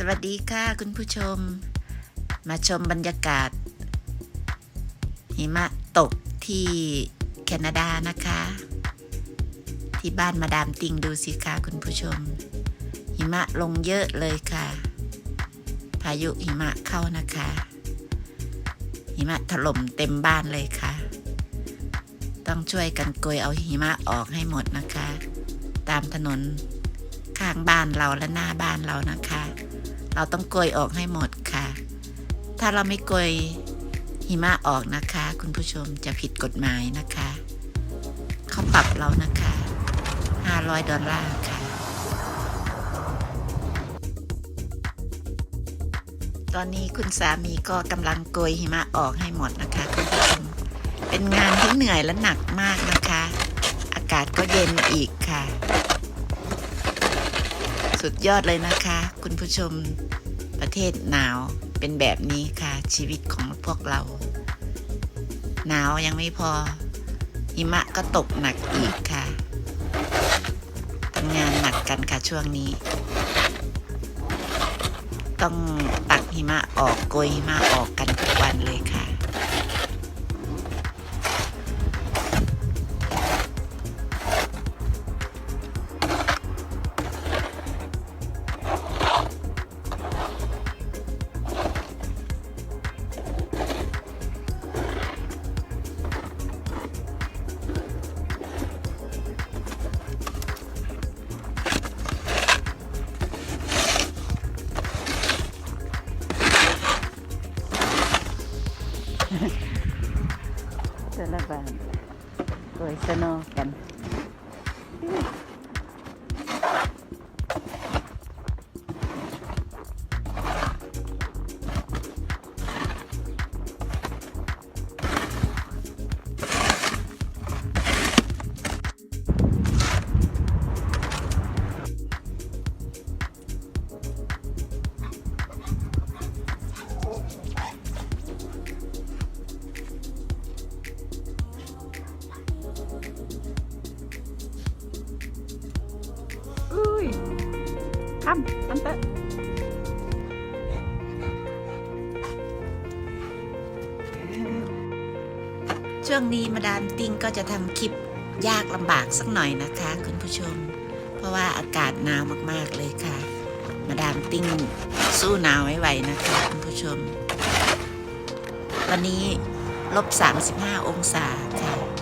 สวัสดีค่ะคุณผู้ชม มาชมบรรยากาศ หิมะตกที่แคนาดานะคะ ที่บ้านมาดามติงดูสิคะคุณผู้ชม หิมะลงเยอะเลยค่ะ พายุหิมะเข้านะคะ หิมะถล่มเต็มบ้านเลยค่ะ ต้องช่วยกันโกยเอาหิมะออกให้หมดนะคะ ตามถนนข้างบ้านเราและหน้าบ้านเรานะคะ เราต้องโกยออกให้หมดค่ะ ถ้าเราไม่โกยหิมะออกนะคะ คุณผู้ชมจะผิดกฎหมายนะคะ เขาปรับเรานะคะ 500 ดอลลาร์ค่ะ ตอนนี้คุณสามีก็กำลังโกยหิมะออกให้หมดนะคะคุณผู้ชมเป็นงานที่เหนื่อยและหนักมากนะคะ อากาศก็เย็นอีกค่ะ สุดยอดเลยนะคะ คุณผู้ชมประเทศหนาวเป็นแบบนี้ค่ะชีวิตของพวกเรา หนาวยังไม่พอ หิมะก็ตกหนักอีกค่ะทำงานหนักกันค่ะช่วงนี้ ต้องตักหิมะออกโกยหิมะออกกัน แต่ละบ้ คำอันเตะช่วงนี้มาดามติงก็จะทำคลิปยากลำบากสักหน่อยนะคะ คุณผู้ชม เพราะว่าอากาศหนาวมากๆเลยค่ะ มาดามติงสู้หนาวไม่ไหวนะคะคุณผู้ชม วันนี้ลบ 35 องศาค่ะ